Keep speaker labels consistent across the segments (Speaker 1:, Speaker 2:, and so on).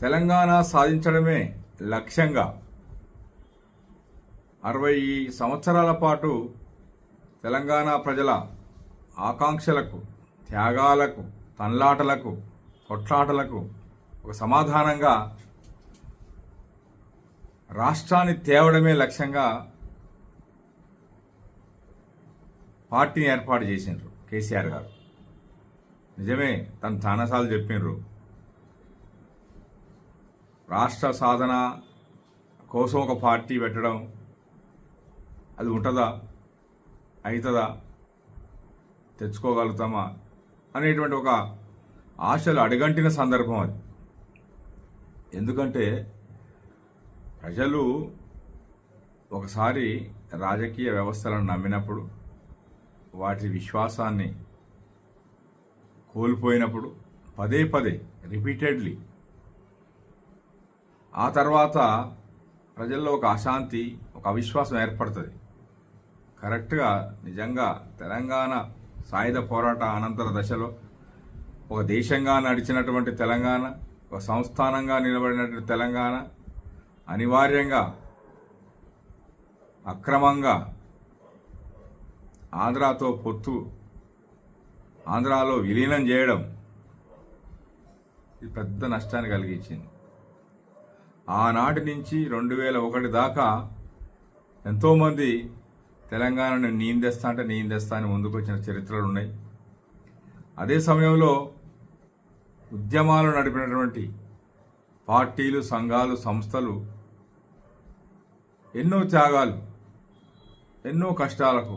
Speaker 1: తెలంగాణ సాధించడమే లక్ష్యంగా అరవై సంవత్సరాల పాటు తెలంగాణ ప్రజల ఆకాంక్షలకు త్యాగాలకు తన్లాటలకు కొట్లాటలకు ఒక సమాధానంగా రాష్ట్రాన్ని తేవడమే లక్ష్యంగా పార్టీని ఏర్పాటు చేసిండ్రు. కేసీఆర్ గారు. నిజమే తను చాలాసార్లు చెప్పిండ్రు రాష్ట్ర సాధన కోసం ఒక పార్టీ పెట్టడం అది ఉంటుందా? అవుతుందా తెచ్చుకోగలుగుతామా? అనేటువంటి ఒక ఆశలు అడగంటిన సందర్భం అది. ఎందుకంటే ప్రజలు ఒకసారి రాజకీయ వ్యవస్థలను నమ్మినప్పుడు వాటి విశ్వాసాన్ని కోల్పోయినప్పుడు పదే పదే రిపీటెడ్లీ ఆ తర్వాత ప్రజల్లో ఒక అశాంతి ఒక అవిశ్వాసం ఏర్పడుతుంది. కరెక్ట్గా నిజంగా తెలంగాణ సాయుధ పోరాట అనంతర దశలో ఒక దేశంగా నడిచినటువంటి తెలంగాణ ఒక సంస్థానంగా నిలబడినటువంటి తెలంగాణ అనివార్యంగా అక్రమంగా ఆంధ్రాతో పొత్తు ఆంధ్రాలో విలీనం చేయడం ఇది పెద్ద నష్టాన్ని కలిగించింది. ఆనాటి నుంచి రెండు వేల ఒకటి దాకా ఎంతోమంది తెలంగాణను నీందేస్తా అంటే నేను అని ముందుకు వచ్చిన చరిత్రలు ఉన్నాయి అదే సమయంలో ఉద్యమాలు నడిపినటువంటి పార్టీలు సంఘాలు సంస్థలు ఎన్నో త్యాగాలు ఎన్నో కష్టాలకు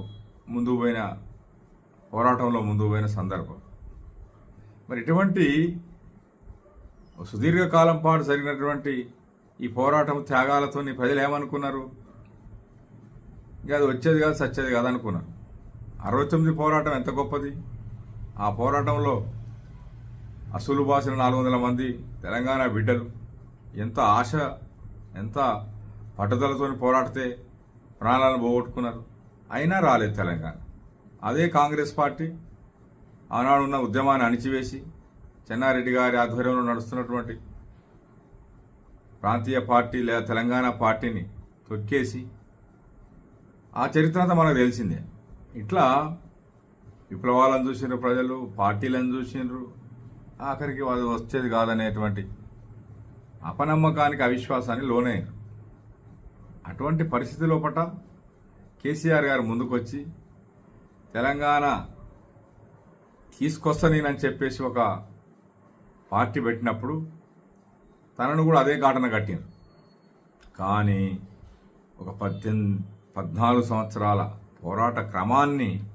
Speaker 1: ముందుకు పోయిన పోరాటంలో ముందుకు పోయిన సందర్భం. మరి ఇటువంటి సుదీర్ఘకాలం పాటు జరిగినటువంటి ఈ పోరాటం త్యాగాలతో ప్రజలు ఏమనుకున్నారు? ఇంకా అది వచ్చేది కాదు సచ్చేది కాదు అనుకున్నారు అరవై తొమ్మిది పోరాటం ఎంత గొప్పది? ఆ పోరాటంలో అసలు భాషల నాలుగు వందల మంది తెలంగాణ బిడ్డలు ఎంత ఆశ ఎంత పట్టుదలతో పోరాడితే ప్రాణాలను పోగొట్టుకున్నారు? అయినా రాలేదు తెలంగాణ. అదే కాంగ్రెస్ పార్టీ ఆనాడున్న ఉద్యమాన్ని అణిచివేసి చెన్నారెడ్డి గారి ఆధ్వర్యంలో నడుస్తున్నటువంటి ప్రాంతీయ పార్టీ లేదా తెలంగాణ పార్టీని తొక్కేసి ఆ చరిత్ర అంతా మనకు తెలిసిందే. ఇట్లా విప్లవాలను చూసిండ్రు ప్రజలు పార్టీలను చూసిండ్రు. ఆఖరికి అది వచ్చేది కాదనేటువంటి అపనమ్మకానికి అవిశ్వాసాన్ని లోనయ్యారు అటువంటి పరిస్థితి లోపట కేసీఆర్ గారు ముందుకొచ్చి తెలంగాణ తీసుకొస్తా నేనని చెప్పేసి ఒక పార్టీ పెట్టినప్పుడు తనను కూడా అదే ఘటన కట్టింది కానీ ఒక పద్దెనిమిది పద్నాలుగు సంవత్సరాల పోరాట క్రమాన్ని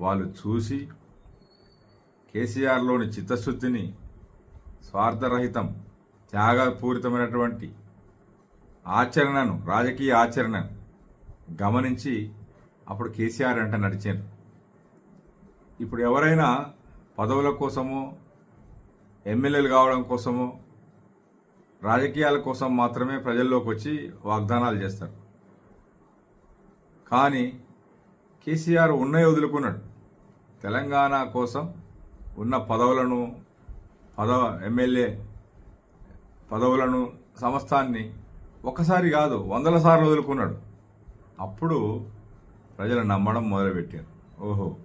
Speaker 1: వాళ్ళు చూసి కేసీఆర్లోని చిత్తశుద్ధిని స్వార్థరహితం త్యాగపూరితమైనటువంటి ఆచరణను రాజకీయ ఆచరణను గమనించి అప్పుడు కేసీఆర్ అంట నడిచారు. ఇప్పుడు ఎవరైనా పదవుల కోసమో ఎమ్మెల్యేలు కావడం కోసమో రాజకీయాల కోసం మాత్రమే ప్రజల్లోకి వచ్చి వాగ్దానాలు చేస్తారు. కానీ కేసీఆర్ ఉన్నే వదులుకున్నాడు. తెలంగాణ కోసం ఉన్న పదవులను పదవ ఎమ్మెల్యే పదవులను సమస్తాన్ని ఒకసారి కాదు వందల సార్లు వదులుకున్నాడు. అప్పుడు ప్రజలు నమ్మడం మొదలుపెట్టారు. ఓహో!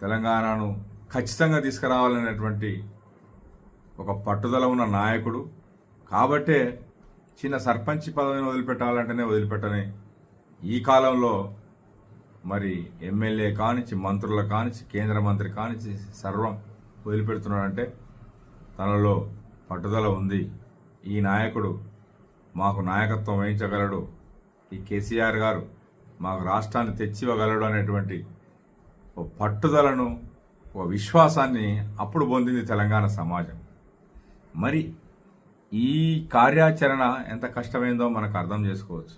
Speaker 1: తెలంగాణను ఖచ్చితంగా తీసుకురావాలనేటువంటి ఒక పట్టుదల ఉన్న నాయకుడు. కాబట్టే చిన్న సర్పంచ్ పదవిని వదిలిపెట్టాలంటేనే వదిలిపెట్టని ఈ కాలంలో మరి ఎమ్మెల్యే కానిచ్చి మంత్రుల కానిచ్చి కేంద్ర మంత్రి కానిచ్చి సర్వం వదిలిపెడుతున్నాడంటే తనలో పట్టుదల ఉంది. ఈ నాయకుడు మాకు నాయకత్వం వహించగలడు. ఈ కేసీఆర్ గారు మాకు రాష్ట్రాన్ని తెచ్చివ్వగలడు అనేటువంటి ఒక పట్టుదలను ఒక విశ్వాసాన్ని అప్పుడు పొందింది తెలంగాణ సమాజం. మరి ఈ కార్యాచరణ ఎంత కష్టమైందో మనకు అర్థం చేసుకోవచ్చు.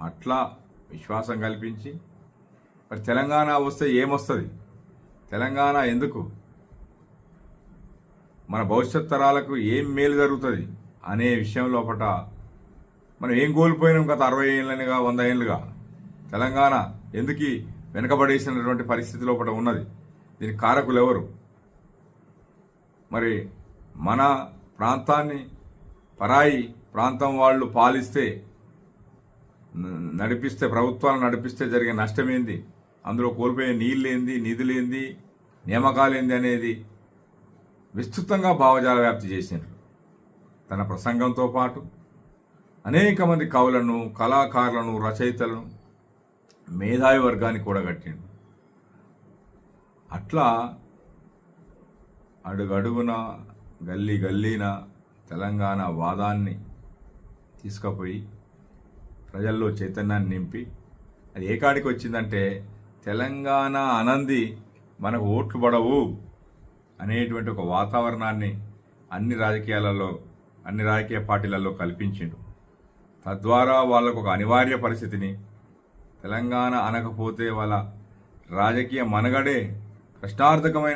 Speaker 1: అట్లా విశ్వాసం కల్పించి మరి తెలంగాణ వస్తే ఏమొస్తుంది? తెలంగాణ ఎందుకు? మన భవిష్యత్ తరాలకు ఏం మేలు జరుగుతుంది అనే విషయం లోపల మనం ఏం కోల్పోయినాం గత అరవై ఏళ్ళనిగా వంద ఏళ్ళుగా? తెలంగాణ ఎందుకు వెనకబడేసినటువంటి పరిస్థితి లోపల ఉన్నది? దీనికి కారకులు ఎవరు? మరి మన ప్రాంతాన్ని పరాయి ప్రాంతం వాళ్ళు పాలిస్తే నడిపిస్తే ప్రభుత్వాలు నడిపిస్తే జరిగే నష్టమేంది? అందులో కోల్పోయే నీళ్ళేంది నిధులేంది నియామకాలేంది అనేది విస్తృతంగా భావజాల వ్యాప్తి చేసినారు తన ప్రసంగంతో పాటు అనేక మంది కవులను కళాకారులను రచయితలను మేధావి వర్గాన్ని కూడా కట్టిండు అట్లా అడుగడుగున గల్లీ గల్లీన తెలంగాణ వాదాన్ని తీసుకుపోయి ప్రజల్లో చైతన్యాన్ని నింపి అది ఏ కాడికి వచ్చిందంటే తెలంగాణ అనంది మనకు ఓట్లు పడవు అనేటువంటి ఒక వాతావరణాన్ని అన్ని రాజకీయాలలో అన్ని రాజకీయ పార్టీలలో కల్పించిండు. తద్వారా వాళ్ళకు ఒక అనివార్య పరిస్థితిని తెలంగాణ అనకపోతే వాళ్ళ రాజకీయ మనగడే ప్రశ్నార్థకమైన